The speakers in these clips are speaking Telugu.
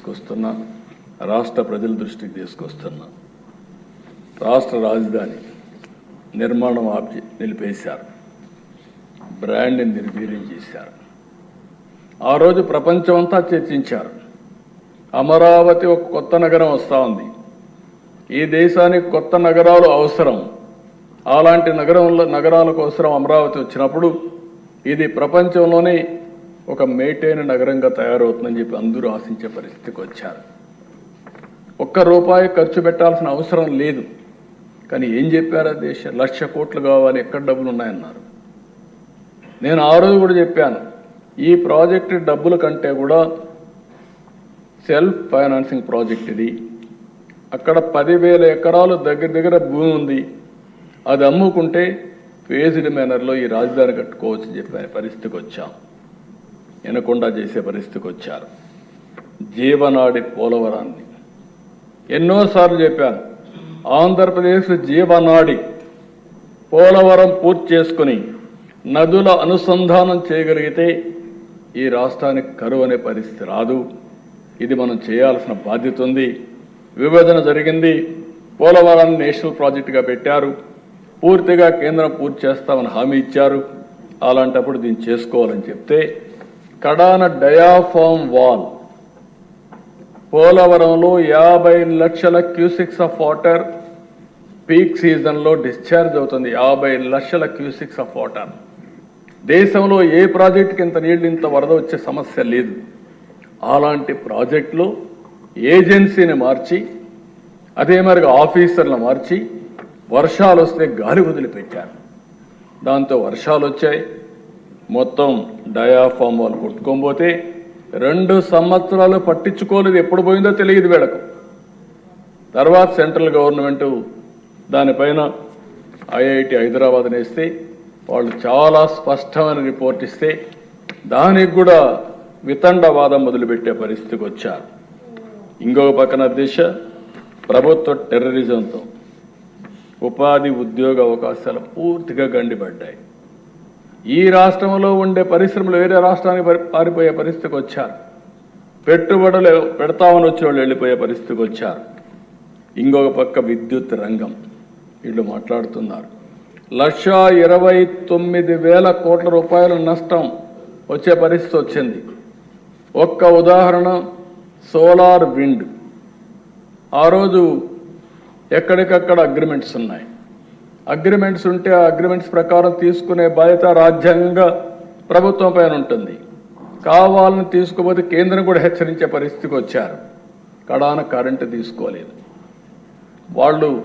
తీసుకొస్తున్నా రాష్ట్ర ప్రజల దృష్టికి తీసుకొస్తున్నా రాష్ట్ర రాజధాని నిర్మాణం ఆపి నిలిపేశారు. బ్రాండ్ని నిర్వీర్యం చేశారు. ఆ రోజు ప్రపంచం అంతా చర్చించారు. అమరావతి ఒక కొత్త నగరం వస్తూ ఉంది. ఈ దేశానికి కొత్త నగరాలు అవసరం. అలాంటి నగరంలో నగరాల అవసరం అమరావతి వచ్చినప్పుడు ఇది ప్రపంచంలోనే ఒక మేటైన నగరంగా తయారవుతుందని చెప్పి అందరూ ఆశించే పరిస్థితికి వచ్చారు. ఒక్క రూపాయి ఖర్చు పెట్టాల్సిన అవసరం లేదు. కానీ ఏం చెప్పారు దేశ దేశం లక్ష కోట్లు కావాలి ఎక్కడ డబ్బులు ఉన్నాయన్నారు నేను ఆ రోజు కూడా చెప్పాను ఈ ప్రాజెక్టు డబ్బుల కంటే కూడా సెల్ఫ్ ఫైనాన్సింగ్ ప్రాజెక్ట్ ఇది. అక్కడ పదివేల ఎకరాలు దగ్గర దగ్గర భూమి ఉంది. అది అమ్ముకుంటే ఫేజ్డ్ మేనర్లో ఈ రాజధాని కట్టుకోవచ్చు చెప్పే పరిస్థితికి వచ్చాం. వినకుండా చేసే పరిస్థితికి వచ్చారు. జీవనాడి పోలవరాన్ని. ఎన్నోసార్లు చెప్పాను ఆంధ్రప్రదేశ్ జీవనాడి పోలవరం పూర్తి చేసుకుని నదుల అనుసంధానం చేయగలిగితే ఈ రాష్ట్రానికి కరువు అనే పరిస్థితి రాదు. ఇది మనం చేయాల్సిన బాధ్యత ఉంది. విభజన జరిగింది. పోలవరాన్ని నేషనల్ ప్రాజెక్టుగా పెట్టారు. పూర్తిగా కేంద్రం పూర్తి చేస్తామని హామీ ఇచ్చారు. అలాంటప్పుడు దీన్ని చేసుకోవాలని చెప్తే కడాన డయాఫామ్ వాల్. పోలవరంలో యాభై లక్షల క్యూసిక్స్ ఆఫ్ వాటర్ పీక్ సీజన్లో డిశ్చార్జ్ అవుతుంది. యాభై లక్షల క్యూసిక్స్ ఆఫ్ వాటర్. దేశంలో ఏ ప్రాజెక్టుకి ఇంత నీళ్ళు ఇంత వరద వచ్చే సమస్య లేదు. అలాంటి ప్రాజెక్టులో ఏజెన్సీని మార్చి అదే మరి ఆఫీసర్లను మార్చి వర్షాలు వస్తే గాలి వదిలిపెట్టారు. దాంతో వర్షాలు వచ్చాయి. మొత్తం డయాఫామ్ వాళ్ళు కొట్టుకోబోతే రెండు సంవత్సరాలు పట్టించుకోలేదు. ఎప్పుడు పోయిందో తెలియదు వీళ్ళకు. తర్వాత సెంట్రల్ గవర్నమెంట్ దానిపైన ఐఐటి హైదరాబాద్ నేస్తే వాళ్ళు చాలా స్పష్టమైన రిపోర్ట్ ఇస్తే దానికి కూడా వితండవాదం మొదలుపెట్టే పరిస్థితికి వచ్చారు. ఇంకొక పక్కన దిశ ప్రభుత్వ టెర్రరిజంతో ఉపాధి ఉద్యోగ అవకాశాలు పూర్తిగా గండిపడ్డాయి. ఈ రాష్ట్రంలో ఉండే పరిశ్రమలు వేరే రాష్ట్రానికి పారిపోయే పరిస్థితికి వచ్చారు. పెట్టుబడులు పెడతామని వచ్చిన వాళ్ళు వెళ్ళిపోయే పరిస్థితికి వచ్చారు. ఇంకొక పక్క విద్యుత్ రంగం. వీళ్ళు మాట్లాడుతున్నారు. లక్ష ఇరవై తొమ్మిది వేల కోట్ల రూపాయల నష్టం వచ్చే పరిస్థితి వచ్చింది. ఒక్క ఉదాహరణ సోలార్ విండ్. ఆ రోజు ఎక్కడికక్కడ అగ్రిమెంట్స్ ఉన్నాయి. అగ్రిమెంట్స్ ఉంటే ఆ అగ్రిమెంట్స్ ప్రకారం తీసుకునే బాధ్యత రాజ్యాంగంగా ప్రభుత్వం పైన ఉంటుంది. కావాలని తీసుకుపోతే కేంద్రం కూడా హెచ్చరించే పరిస్థితికి వచ్చారు. కడాన కరెంటు తీసుకోలేదు. వాళ్ళు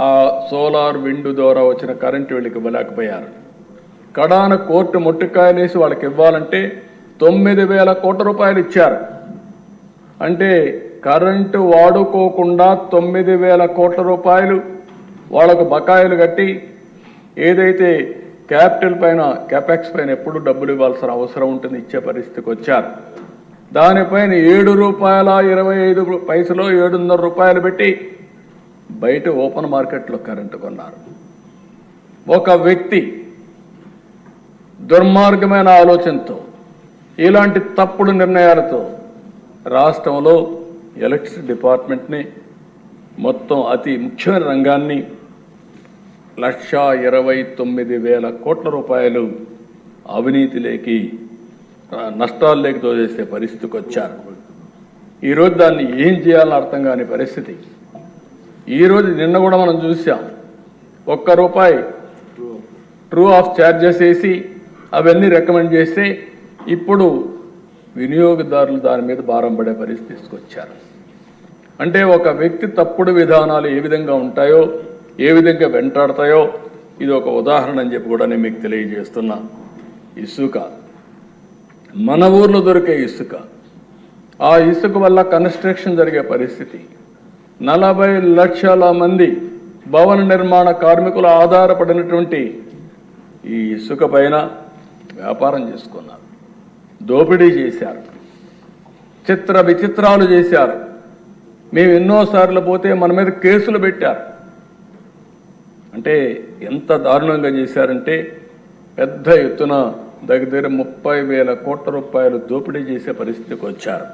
ఆ సోలార్ విండ్ ద్వారా వచ్చిన కరెంటు వీళ్ళకి ఇవ్వలేకపోయారు. కడాన కోర్టు మొట్టికాయలేసి వాళ్ళకి ఇవ్వాలంటే తొమ్మిది వేల కోట్ల రూపాయలు ఇచ్చారు. అంటే కరెంటు వాడుకోకుండా తొమ్మిది వేల కోట్ల రూపాయలు వాళ్ళకు బకాయిలు కట్టి ఏదైతే క్యాపిటల్ పైన క్యాపెక్స్ పైన ఎప్పుడు డబ్బులు ఇవ్వాల్సిన అవసరం ఉంటుంది ఇచ్చే పరిస్థితికి వచ్చారు. దానిపైన ఏడు రూపాయల ఇరవై ఐదు పైసలు ఏడున్నర రూపాయలు పెట్టి బయట ఓపెన్ మార్కెట్లో కరెంటు కొన్నారు. ఒక వ్యక్తి దుర్మార్గమైన ఆలోచనతో ఇలాంటి తప్పుడు నిర్ణయాలతో రాష్ట్రంలో ఎలక్ట్రిసిటీ డిపార్ట్మెంట్ని మొత్తం అతి ముఖ్యమైన రంగాన్ని లక్ష ఇరవై తొమ్మిది వేల కోట్ల రూపాయలు అవినీతిలోకి నష్టాల్లోకి తోచేసే పరిస్థితికి వచ్చారు. ఈరోజు దాన్ని ఏం చేయాలని అర్థం కాని పరిస్థితి. ఈరోజు నిన్న కూడా మనం చూసాం. ఒక్క రూపాయి ట్రూ ఆఫ్ ఛార్జెస్ వేసి అవన్నీ రికమెండ్ చేస్తే ఇప్పుడు వినియోగదారులు దాని మీద భారం పడే పరిస్థితి తీసుకొచ్చారు అంటే ఒక వ్యక్తి తప్పుడు విధానాలు ఏ విధంగా ఉంటాయో ఏ విధంగా వెంటాడతాయో ఇది ఒక ఉదాహరణ అని చెప్పి కూడా నేను మీకు తెలియజేస్తున్నా. ఇసుక. మన ఊర్లో దొరికే ఇసుక. ఆ ఇసుక వల్ల కన్స్ట్రక్షన్ జరిగే పరిస్థితి. నలభై లక్షల మంది భవన నిర్మాణ కార్మికులు ఆధారపడినటువంటి ఈ ఇసుక పైన వ్యాపారం చేసుకున్నారు. దోపిడీ చేశారు. చిత్ర విచిత్రాలు చేశారు. మేము ఎన్నోసార్లు పోతే మన మీద కేసులు పెట్టారు. అంటే ఎంత దారుణంగా చేశారంటే పెద్ద ఎత్తున దగ్గర దగ్గర ముప్పై వేల కోట్ల రూపాయలు దోపిడీ చేసే పరిస్థితికి వచ్చారు.